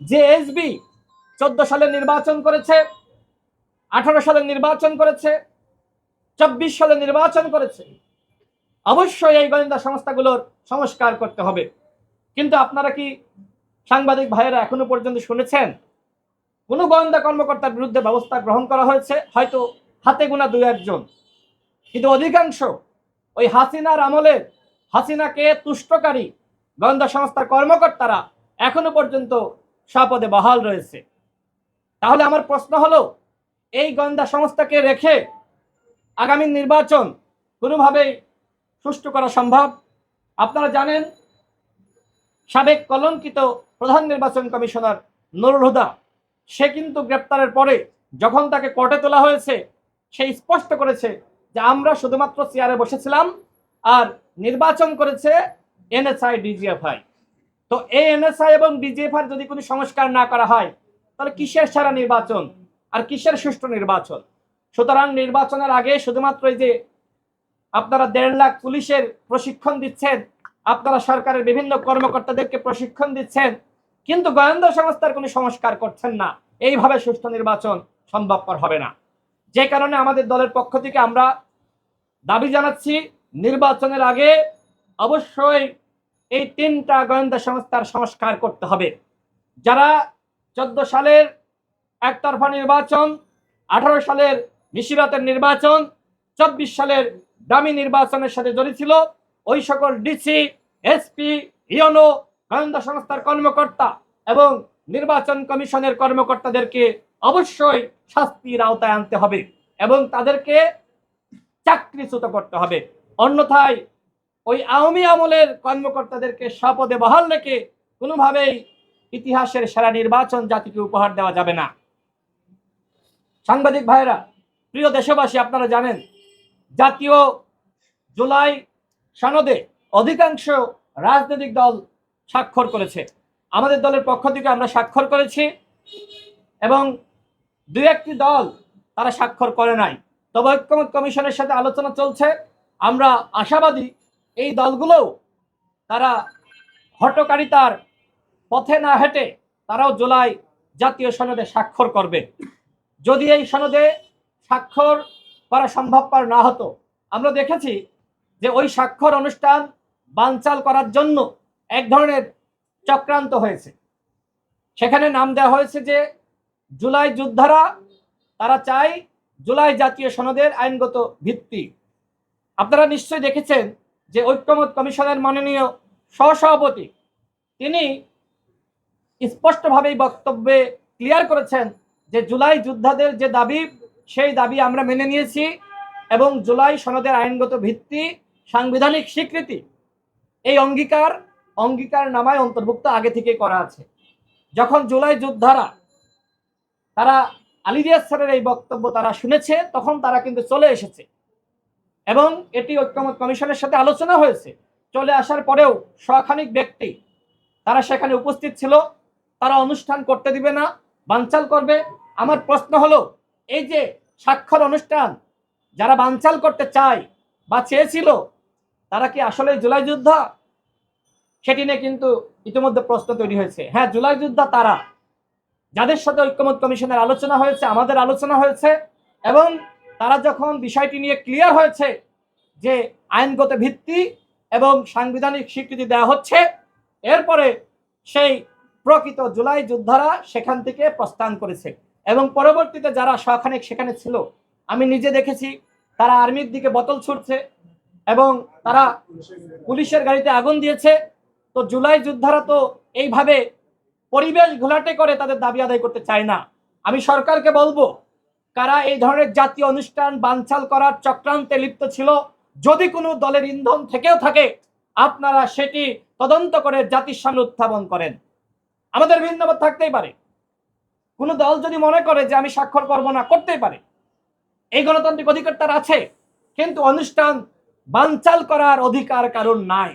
যে এসবি চোদ্দ সালে নির্বাচন করেছে, আঠারো সালে নির্বাচন করেছে, চব্বিশ সালে নির্বাচন করেছে। অবশ্যই এই গোয়েন্দা সংস্থাগুলোর সংস্কার করতে হবে। কিন্তু আপনারা কি সাংবাদিক ভাইয়েরা এখনও পর্যন্ত শুনেছেন? কোনো গোয়েন্দা কর্মকর্তার বিরুদ্ধে ব্যবস্থা গ্রহণ করা হয়েছে? হয়তো হাতে গোনা দু একজন। কিন্তু অধিকাংশ ওই হাসিনার আমলের হাসিনাকে তুষ্টকারী গোয়েন্দা সংস্থার কর্মকর্তারা এখনও পর্যন্ত স্বপদে বহাল রয়েছে। তাহলে আমার প্রশ্ন হলো, এই গোয়েন্দা সংস্থাকে রেখে আগামী নির্বাচন কোনোভাবেই সুষ্ঠু করা সম্ভব? আপনারা জানেন, সাবেক কলঙ্কিত প্রধান নির্বাচন কমিশনার নুরুল হুদা, সে কিন্তু গ্রেপ্তারের পরে যখন তাকে কোর্টে তোলা হয়েছে, সে স্পষ্ট করেছে যে আমরা শুধুমাত্র চেয়ারে বসেছিলাম আর নির্বাচন করেছে এনএসআই, ডিজিএফআই। তো এই এনএসআই এবং ডিজিএফআই যদি কোনো সংস্কার না করা হয়, তাহলে কিসের সারা নির্বাচন? আর কিসের সুষ্ঠু নির্বাচন? সুতরাং নির্বাচনের আগে শুধুমাত্র এই যে আপনারা দেড় লাখ পুলিশের প্রশিক্ষণ দিচ্ছেন, আপনারা সরকারের বিভিন্ন কর্মকর্তাদেরকে প্রশিক্ষণ দিচ্ছেন, কিন্তু গোয়েন্দা সংস্থার কোনো সংস্কার করছেন না। এইভাবে সুষ্ঠু নির্বাচন সম্ভবপর হবে না। যে কারণে আমাদের দলের পক্ষ থেকে আমরা দাবি জানাচ্ছি, নির্বাচনের আগে অবশ্যই এই তিনটা গোয়েন্দা সংস্থার সংস্কার করতে হবে। যারা চোদ্দ সালের একতরফা নির্বাচন, আঠারো সালের মিশিরাতের নির্বাচন, চব্বিশ সালের দামি নির্বাচনের সাথে জড়িত ছিল, ওই সকল ডিসি এসপি ইয়নো গোয়েন্দা সংস্থার কর্মকর্তা এবং নির্বাচন কমিশনের কর্মকর্তাদেরকে অবশ্যই শাস্তির আওতায় আনতে হবে এবং তাদেরকে চাকরিচ্যুত করতে হবে। অন্যথায় ওই আওয়ামী আমলের কর্মকর্তাদেরকে স্বপদে বহাল রেখে কোনোভাবেই ইতিহাসের সেরা নির্বাচন জাতিকে উপহার দেওয়া যাবে না। সাংবাদিক ভাইরা প্রিয় দেশবাসী, আপনারা জানেন, জাতীয় জুলাই সনদে অধিকাংশ রাজনৈতিক দল স্বাক্ষর করেছে। আমাদের দলের পক্ষ থেকে আমরা স্বাক্ষর করেছি এবং দুই একটি দল তারা স্বাক্ষর করে নাই। তবে ঐক্যমত কমিশনের সাথে আলোচনা চলছে। আমরা আশাবাদী এই দলগুলোও তারা হটকারিতার পথে না হেঁটে তারাও জুলাই জাতীয় সনদে স্বাক্ষর করবে। যদি এই সনদে স্বাক্ষর করা সম্ভবপর না হতো, আমরা দেখেছি যে ওই স্বাক্ষর অনুষ্ঠান বানচাল করার জন্য এক ধরনের চক্রান্ত হয়েছে। সেখানে নাম দেওয়া হয়েছে যে জুলাই যোদ্ধারা, তারা চায় জুলাই জাতীয় সনদের আইনগত ভিত্তি। আপনারা নিশ্চয়ই দেখেছেন যে ঐক্যমত কমিশনের মাননীয় সহসভাপতি, তিনি স্পষ্টভাবেই বক্তব্যে ক্লিয়ার করেছেন যে জুলাই যোদ্ধাদের যে দাবি, সেই দাবি আমরা মেনে নিয়েছি এবং জুলাই সনদের আইনগত ভিত্তি, সাংবিধানিক স্বীকৃতি এই অঙ্গীকার অঙ্গীকার নামায় অন্তর্ভুক্ত আগে থেকে করা আছে। যখন জুলাই যোদ্ধারা, তারা আলিরিয়াস স্যারের এই বক্তব্য তারা শুনেছে, তখন তারা কিন্তু চলে এসেছে। এবং এটি ঐক্যমত কমিশনের সাথে আলোচনা হয়েছে। চলে আসার পরেও শখানিক ব্যক্তি তারা সেখানে উপস্থিত ছিল, তারা অনুষ্ঠান করতে দিবে না, বানচাল করবে। আমার প্রশ্ন হলো, এই যে স্বাক্ষর অনুষ্ঠান, যারা বানচাল করতে চায় বা চেয়েছিল, তারা কি আসলে জুলাই যোদ্ধা? সেটি নিয়ে কিন্তু ইতিমধ্যে প্রশ্ন তৈরি হয়েছে। হ্যাঁ জুলাই যোদ্ধা তারা। যাদের সাথে ঐক্যমত কমিশনের আলোচনা হয়েছে, আমাদের আলোচনা হয়েছে এবং তারা যখন বিষয়টি নিয়ে ক্লিয়ার হয়েছে যে আইনগত ভিত্তি এবং সাংবিধানিক স্বীকৃতি দেওয়া হচ্ছে, এরপরে সেই প্রকৃত জুলাই যোদ্ধারা সেখান থেকে প্রস্থান করেছে এবং পরবর্তীতে যারা সখানিক সেখানে ছিল, আমি নিজে দেখেছি, তারা আর্মির দিকে বোতল ছুটছে এবং তারা পুলিশের গাড়িতে আগুন দিয়েছে। তো জুলাই যোদ্ধারা তো এইভাবে পরিবেশ ঘোলাটে করে তাদের দাবি আদায় করতে চায় না। আমি সরকারকে বলব কারা এই ধরনের জাতীয় অনুষ্ঠান বানচাল করার চক্রান্তে লিপ্ত ছিল? যদি কোনো দলের ইন্ধন থেকেও থাকে, আপনারা সেটি তদন্ত করে জাতির সামনে উত্থাপন করেন। আমাদের ভিন্নমত থাকতেই পারে। কোনো দল যদি মনে করে যে আমি স্বাক্ষর করব না, করতেই পারে। এই গণতান্ত্রিক অধিকার তার আছে, কিন্তু অনুষ্ঠান বানচাল করার অধিকার কারণ নাই।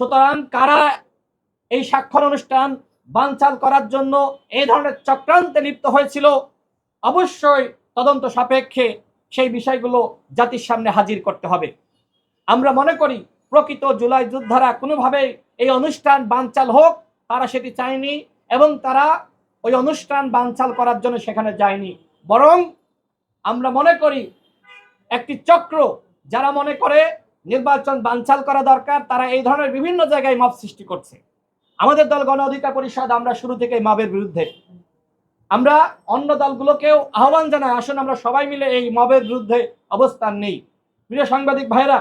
সুতরাং কারা এই স্বাক্ষর অনুষ্ঠান বানচাল করার জন্য এই ধরনের চক্রান্তে লিপ্ত হয়েছিল, অবশ্যই তদন্ত সাপেক্ষে সেই বিষয়গুলো জাতির সামনে হাজির করতে হবে। আমরা মনে করি, প্রকৃত জুলাই যোদ্ধারা কোনোভাবে এই অনুষ্ঠান বানচাল হোক, তারা সেটি চায়নি এবং তারা ওই অনুষ্ঠান বানচাল করার জন্য সেখানে যায়নি। বরং আমরা মনে করি, একটি চক্র, যারা মনে করে নির্বাচন বানচাল করা দরকার, তারা এই ধরনের বিভিন্ন জায়গায় মব সৃষ্টি করছে। আমাদের দল গণ অধিকার পরিষদ আমরা শুরু থেকেই মবের বিরুদ্ধে। আমরা অন্য দলগুলোকেও আহ্বান জানাই, আসুন আমরা সবাই মিলে এই মবের বিরুদ্ধে অবস্থান নেই। প্রিয় সাংবাদিক ভাইরা